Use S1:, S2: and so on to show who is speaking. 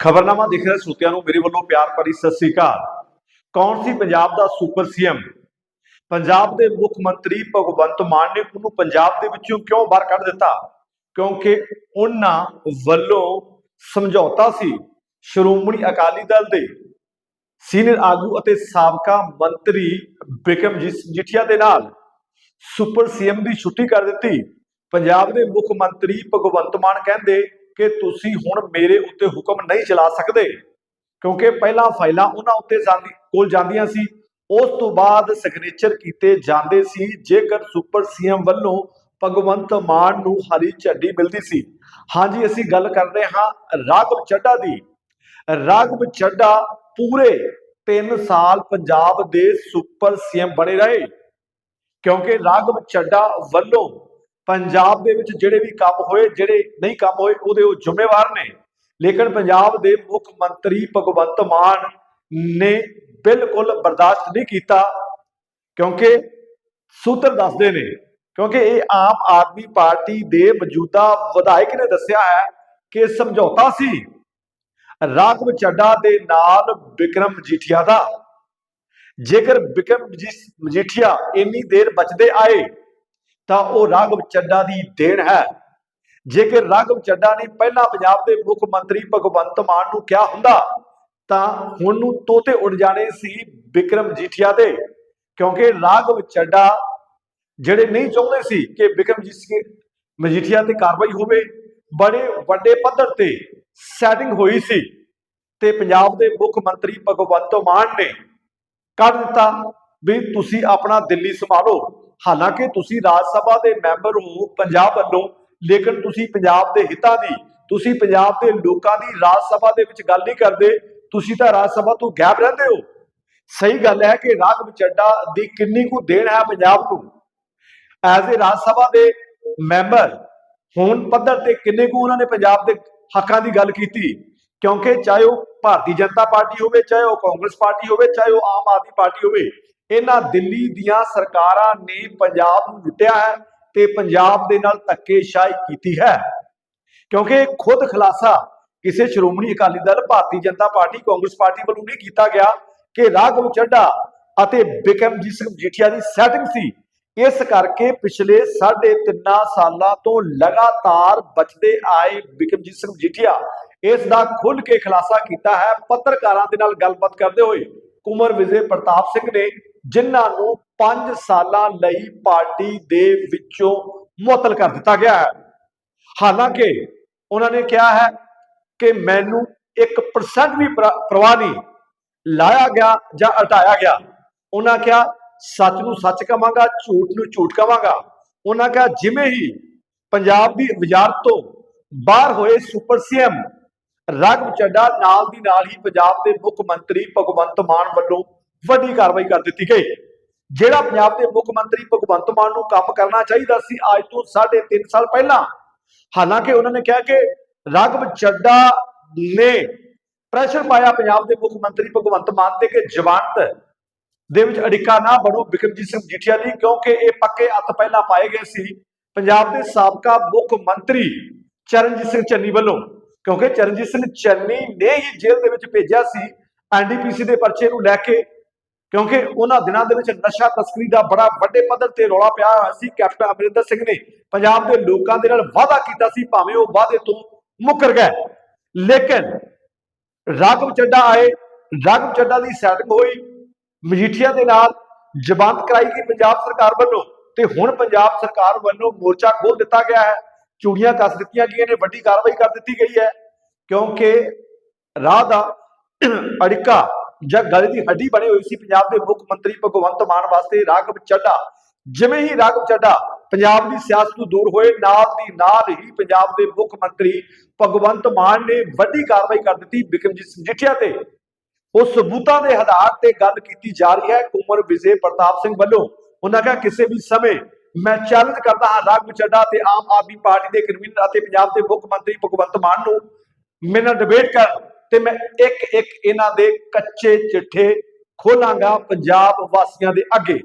S1: ਖਬਰਨਾਮਾ ਦੇਖ ਰਹੇ ਸਰੋਤਿਆਂ ਨੂੰ, ਮੇਰੇ ਵੱਲੋਂ ਪਿਆਰ ਭਰੀ ਸਤਿ ਸ੍ਰੀ ਅਕਾਲ। ਕੌਣ ਸੀ ਪੰਜਾਬ ਦਾ ਸੁਪਰ ਸੀਐਮ? ਪੰਜਾਬ ਦੇ ਮੁੱਖ ਮੰਤਰੀ ਭਗਵੰਤ ਮਾਨ ਨੇ ਉਹਨੂੰ ਪੰਜਾਬ ਦੇ ਵਿੱਚੋਂ ਕਿਉਂ ਬਾਹਰ ਕੱਢ ਦਿੱਤਾ? ਕਿਉਂਕਿ ਉਹਨਾਂ ਵੱਲੋਂ ਸਮਝੌਤਾ ਸੀ ਸ਼੍ਰੋਮਣੀ ਅਕਾਲੀ ਦਲ ਦੇ ਸੀਨੀਅਰ ਆਗੂ ਅਤੇ ਸਾਬਕਾ ਮੰਤਰੀ ਬਿਕਰਮਜੀਤ ਸਿੰਘ ਦੇ ਨਾਲ ਸੁਪਰ ਸੀਐਮ ਦੀ ਛੁੱਟੀ ਕਰ ਦਿੱਤੀ। ਪੰਜਾਬ ਦੇ ਮੁੱਖ ਮੰਤਰੀ ਭਗਵੰਤ ਮਾਨ ਕਹਿੰਦੇ ਕਿ ਤੁਸੀਂ ਹੁਣ ਮੇਰੇ ਉੱਤੇ ਹੁਕਮ ਨਹੀਂ ਚਲਾ ਸਕਦੇ। ਕਿਉਂਕਿ ਪਹਿਲਾਂ ਫਾਈਲਾਂ ਉਹਨਾਂ ਉੱਤੇ ਜਾਂਦੀ, ਕੋਲ ਜਾਂਦੀਆਂ ਸੀ। ਉਸ ਤੋਂ ਬਾਅਦ ਸਿਗਨੇਚਰ ਕੀਤੇ ਜਾਂਦੇ ਸੀ, ਜੇਕਰ ਸੁਪਰ ਸੀਐਮ ਵੱਲੋਂ ਭਗਵੰਤ ਮਾਨ ਨੂੰ ਹਰੀ ਝੰਡੀ ਮਿਲਦੀ ਸੀ। ਹਾਂਜੀ, ਅਸੀਂ ਗੱਲ ਕਰ ਰਹੇ ਹਾਂ ਰਾਘਵ ਚੱਡਾ ਦੀ। ਰਾਘਵ ਚੱਡਾ ਪੂਰੇ 3 ਸਾਲ ਪੰਜਾਬ ਦੇ ਸੁਪਰ ਸੀਐਮ ਬਣੇ ਰਹੇ। ਕਿਉਂਕਿ ਰਾਘਵ ਚੱਡਾ ਵੱਲੋਂ ਪੰਜਾਬ ਦੇ ਵਿੱਚ ਜਿਹੜੇ ਵੀ ਕੰਮ ਹੋਏ, ਜਿਹੜੇ ਨਹੀਂ ਕੰਮ ਹੋਏ, ਉਹਦੇ ਉਹ ਜ਼ਿੰਮੇਵਾਰ ਨੇ। ਲੇਕਿਨ ਪੰਜਾਬ ਦੇ ਮੁੱਖ ਮੰਤਰੀ ਭਗਵੰਤ ਮਾਨ ਨੇ ਬਿਲਕੁਲ ਬਰਦਾਸ਼ਤ ਨਹੀਂ ਕੀਤਾ, ਕਿਉਂਕਿ ਸੂਤਰ ਦੱਸਦੇ ਨੇ, ਕਿਉਂਕਿ ਇਹ ਆਮ ਆਦਮੀ ਪਾਰਟੀ ਦੇ ਮੌਜੂਦਾ ਵਿਧਾਇਕ ਨੇ ਦੱਸਿਆ ਹੈ ਕਿ ਸਮਝੌਤਾ ਸੀ ਰਾਘਵ ਚੱਡਾ ਦੇ ਨਾਲ ਵਿਕਰਮ ਮਜੀਠੀਆ ਦਾ। ਜੇਕਰ ਵਿਕਰਮ ਮਜੀਠੀਆ ਇੰਨੀ ਦੇਰ ਬਚਦੇ ਆਏ ਤਾਂ ਉਹ ਰਾਘਵ ਚੱਡਾ ਦੀ ਦੇਣ ਹੈ। ਜੇਕਰ ਰਾਘਵ ਚੱਡਾ ਨੇ ਪਹਿਲਾਂ ਪੰਜਾਬ ਦੇ ਮੁੱਖ ਮੰਤਰੀ ਭਗਵੰਤ ਮਾਨ ਨੂੰ ਕਿਹਾ ਹੁੰਦਾ, ਤਾਂ ਹੁਣ ਨੂੰ ਤੋਤੇ ਉੱਡ ਜਾਣੇ ਸੀ ਵਿਕਰਮ ਜੀਠੀਆ ਦੇ, ਕਿਉਂਕਿ ਰਾਘਵ ਚੱਡਾ ਜਿਹੜੇ ਨਹੀਂ ਚਾਹੁੰਦੇ ਸੀ ਕਿ ਵਿਕਰਮ ਜੀ ਮਜੀਠੀਆ ਤੇ ਕਾਰਵਾਈ ਹੋਵੇ, ਬੜੇ ਵੱਡੇ ਪੱਧਰ ਤੇ ਸੈਟਿੰਗ ਹੋਈ ਸੀ ਤੇ ਪੰਜਾਬ ਦੇ ਮੁੱਖ ਮੰਤਰੀ ਭਗਵੰਤ ਮਾਨ ਨੇ ਕਰ ਦਿੱਤਾ। ਵੀ ਤੁਸੀਂ ਆਪਣਾ ਦਿੱਲੀ ਸੰਭਾਲੋ। ਹਾਲਾਂਕਿ ਤੁਸੀਂ ਰਾਜ ਸਭਾ ਦੇ ਮੈਂਬਰ ਹੋ, ਪੰਜਾਬ ਵੱਲੋਂ, ਲੇਕਿਨ ਤੁਸੀਂ ਪੰਜਾਬ ਦੇ ਹਿੱਤਾਂ ਦੀ, ਤੁਸੀਂ ਪੰਜਾਬ ਦੇ ਲੋਕਾਂ ਦੀ ਰਾਜ ਸਭਾ ਦੇ ਵਿੱਚ ਗੱਲ ਨਹੀਂ ਕਰਦੇ, ਤੁਸੀਂ ਤਾਂ ਰਾਜ ਸਭਾ ਤੋਂ ਗਾਇਬ ਰਹਿੰਦੇ ਹੋ। ਸਹੀ ਗੱਲ ਹੈ ਕਿ ਰਾਘਵ ਚੱਡਾ ਦੀ ਕਿੰਨੀ ਕੁ ਦੇਣ ਹੈ ਪੰਜਾਬ ਨੂੰ। ਐਜ਼ ਏ ਰਾਜ ਸਭਾ ਦੇ ਮੈਂਬਰ, ਹੋਣ ਪੱਧਰ ਤੇ ਕਿੰਨੇ ਕੁ ਉਹਨਾਂ ਨੇ ਪੰਜਾਬ ਦੇ ਹੱਕਾਂ ਦੀ ਗੱਲ ਕੀਤੀ? ਕਿਉਂਕਿ ਚਾਹੇ ਉਹ ਭਾਰਤੀ ਜਨਤਾ ਪਾਰਟੀ ਹੋਵੇ, ਚਾਹੇ ਉਹ ਕਾਂਗਰਸ ਪਾਰਟੀ ਹੋਵੇ, ਚਾਹੇ ਉਹ ਆਮ ਆਦਮੀ ਪਾਰਟੀ ਹੋਵੇ ਇਹਨਾਂ ਦਿੱਲੀ ਦੀਆਂ ਸਰਕਾਰਾਂ ਨੇ ਪੰਜਾਬ ਨੂੰ ਲੁੱਟਿਆ ਹੈ ਤੇ ਪੰਜਾਬ ਦੇ ਨਾਲ ਧੱਕੇਸ਼ਾਹੀ ਕੀਤੀ ਹੈ। ਕਿਉਂਕਿ ਖੁਦ ਖੁਲਾਸਾ ਕਿਸੇ ਸ਼੍ਰੋਮਣੀ ਅਕਾਲੀ ਦਲ, ਭਾਰਤੀ ਜਨਤਾ ਪਾਰਟੀ, ਕਾਂਗਰਸ ਪਾਰਟੀ ਵੱਲੋਂ ਨਹੀਂ ਕੀਤਾ ਗਿਆ ਕਿ ਰਾਘਵ ਚੱਡਾ ਅਤੇ ਬਿਕਰਮਜੀਤ ਸਿੰਘ ਜੀਠੀਆ ਦੀ ਸੈਟਿੰਗ ਸੀ। ਇਸ ਕਰਕੇ ਪਿਛਲੇ 3.5 ਸਾਲਾਂ ਤੋਂ ਲਗਾਤਾਰ ਬਚਦੇ ਆਏ ਬਿਕਰਮਜੀਤ ਸਿੰਘ ਜੀਠੀਆ ਇਸ ਦਾ ਖੁੱਲ ਕੇ ਖੁਲਾਸਾ ਕੀਤਾ ਹੈ। ਪੱਤਰਕਾਰਾਂ ਦੇ ਨਾਲ ਗੱਲਬਾਤ ਕਰਦੇ ਹੋਏ ਕੁਮਰ ਵਿਜੇ ਪ੍ਰਤਾਪ ਸਿੰਘ ਨੇ ਜਿਨ੍ਹਾਂ ਨੂੰ 5 ਸਾਲਾਂ ਲਈ ਪਾਰਟੀ ਦੇ ਵਿੱਚੋਂ ਮੁਅਤਲ ਕਰ ਦਿੱਤਾ ਗਿਆ ਹੈ। ਹਾਲਾਂਕਿ ਉਹਨਾਂ ਨੇ ਕਿਹਾ ਹੈ ਕਿ ਮੈਨੂੰ 1% ਵੀ ਪ੍ਰਵਾਹ ਨਹੀਂ ਲਾਇਆ ਗਿਆ ਜਾਂ ਹਟਾਇਆ ਗਿਆ। ਉਹਨਾਂ ਕਿਹਾ, ਸੱਚ ਨੂੰ ਸੱਚ ਕਵਾਂਗਾ ਝੂਠ ਨੂੰ ਝੂਠ ਕਵਾਂਗਾ ਉਹਨਾਂ ਕਿਹਾ, ਜਿਵੇਂ ਹੀ ਪੰਜਾਬ ਦੀ ਵਜ਼ਾਰਤ ਤੋਂ ਬਾਹਰ ਹੋਏ ਸੁਪਰ ਸੀਐਮ ਰਾਘਵ ਚੱਡਾ ਨਾਲ ਦੀ ਨਾਲ ਹੀ ਪੰਜਾਬ ਦੇ ਮੁੱਖ ਮੰਤਰੀ ਭਗਵੰਤ ਮਾਨ ਵੱਲੋਂ ਵੱਡੀ ਕਾਰਵਾਈ ਕਰ ਦਿੱਤੀ ਗਈ। ਜਿਹੜਾ ਪੰਜਾਬ ਦੇ ਮੁੱਖ ਮੰਤਰੀ ਭਗਵੰਤ ਮਾਨ ਨੂੰ ਕੰਮ ਕਰਨਾ ਚਾਹੀਦਾ ਸੀ ਅੱਜ ਤੋਂ 3.5 ਸਾਲ ਪਹਿਲਾਂ, ਹਾਲਾਂਕਿ ਉਹਨਾਂ ਨੇ ਕਿਹਾ ਕਿ ਰਾਘਵ ਚੱਡਾ ਨੇ ਪ੍ਰੈਸ਼ਰ ਪਾਇਆ ਪੰਜਾਬ ਦੇ ਮੁੱਖ ਮੰਤਰੀ ਭਗਵੰਤ ਮਾਨ ਤੇ ਕਿ ਜ਼ਮਾਨਤ ਦੇ ਵਿੱਚ ਅੜਿੱਕਾ ਨਾ ਬਣੋ ਬਿਕਰਮਜੀਤ ਸਿੰਘ ਜੀਠੀਆ ਦੀ, ਕਿਉਂਕਿ ਇਹ ਪੱਕੇ ਹੱਥ ਪਹਿਲਾਂ ਪਾਏ ਗਏ ਸੀ। ਪੰਜਾਬ ਦੇ ਸਾਬਕਾ ਮੁੱਖ ਮੰਤਰੀ ਚਰਨਜੀਤ ਸਿੰਘ ਚੰਨੀ ਵੱਲੋਂ, ਕਿਉਂਕਿ ਚਰਨਜੀਤ ਸਿੰਘ ਚੰਨੀ ਨੇ ਹੀ ਜੇਲ੍ਹ ਦੇ ਵਿੱਚ ਭੇਜਿਆ ਸੀ ਐਨਡੀਪੀਸੀ ਦੇ ਪਰਚੇ ਨੂੰ ਲੈ ਕੇ ਕਿਉਂਕਿ ਉਹਨਾਂ ਦਿਨਾਂ ਦੇ ਵਿੱਚ ਨਸ਼ਾ ਤਸਕਰੀ ਦਾ ਬੜਾ ਵੱਡੇ ਪੱਧਰ ਤੇ ਰੌਲਾ ਪਿਆ ਹੋਇਆ ਸੀ। ਕੈਪਟਨ ਅਮਰਿੰਦਰ ਸਿੰਘ ਨੇ ਪੰਜਾਬ ਦੇ ਲੋਕਾਂ ਦੇ ਨਾਲ ਵਾਅਦਾ ਕੀਤਾ ਸੀ, ਭਾਵੇਂ ਉਹ ਵਾਅਦੇ ਤੋਂ ਮੁੱਕਰ ਗਏ। ਲੇਕਿਨ ਰਾਘਵ ਚੱਡਾ ਆਏ, ਰਾਘਵ ਚੱਡਾ ਦੀ ਸੈਟਿੰਗ ਹੋਈ, ਮਜੀਠੀਆ ਦੇ ਨਾਲ ਜ਼ਬਾਨਤ ਕਰਾਈ ਗਈ ਪੰਜਾਬ ਸਰਕਾਰ ਵੱਲੋਂ ਤੇ ਹੁਣ ਪੰਜਾਬ ਸਰਕਾਰ ਵੱਲੋਂ ਮੋਰਚਾ ਖੋਲ ਦਿੱਤਾ ਗਿਆ ਹੈ। ਚੂੜੀਆਂ ਕੱਸ ਦਿੱਤੀਆਂ ਗਈਆਂ ਨੇ, ਵੱਡੀ ਕਾਰਵਾਈ ਕਰ ਦਿੱਤੀ ਗਈ ਹੈ। ਕਿਉਂਕਿ ਰਾਹ ਦਾ ਅੜਿੱਕਾ ਜਾਂ ਗਲੇ ਦੀ ਹੱਡੀ ਬਣੀ ਹੋਈ ਸੀ, ਪੰਜਾਬ ਦੇ ਮੁੱਖ ਮੰਤਰੀ ਭਗਵੰਤ ਮਾਨ ਵਾਸਤੇ ਰਾਘਵ ਚੱਡਾ ਜਿਵੇਂ ਹੀ ਰਾਘਵ ਚੱਡਾ ਪੰਜਾਬ ਦੀ ਸਿਆਸਤ ਤੋਂ ਦੂਰ ਹੋਏ, ਨਾਲ ਦੀ ਨਾਲ ਹੀ ਪੰਜਾਬ ਦੇ ਮੁੱਖ ਮੰਤਰੀ ਭਗਵੰਤ ਮਾਨ ਨੇ ਵੱਡੀ ਕਾਰਵਾਈ ਕਰ ਦਿੱਤੀ। ਬਿਕਰਮਜੀਤ ਸਿੰਘ ਤੇ ਉਹ ਸਬੂਤਾਂ ਦੇ ਆਧਾਰ ਤੇ ਗੱਲ ਕੀਤੀ ਜਾ ਰਹੀ ਹੈ। ਕੁਮਰ ਵਿਜੇ ਪ੍ਰਤਾਪ ਸਿੰਘ ਵੱਲੋਂ ਉਹਨਾਂ ਕਿਹਾ, ਕਿਸੇ ਵੀ ਸਮੇਂ ਮੈਂ ਚੈਲੰਜ ਕਰਦਾ ਹਾਂ ਰਾਘਵ ਚੱਡਾ ਤੇ ਆਮ ਆਦਮੀ ਪਾਰਟੀ ਦੇ ਕਨਵੀਨਰ ਅਤੇ ਪੰਜਾਬ ਦੇ ਮੁੱਖ ਮੰਤਰੀ ਭਗਵੰਤ ਮਾਨ ਨੂੰ ਮੇਰੇ ਨਾਲ ਡਿਬੇਟ ਕਰਨ। ਤੇ ਮੈਂ ਇੱਕ ਇੱਕ ਇਹਨਾਂ ਦੇ ਕੱਚੇ ਚਿੱਠੇ ਖੋਲਾਂਗਾ ਪੰਜਾਬ ਵਾਸੀਆਂ ਦੇ ਅੱਗੇ।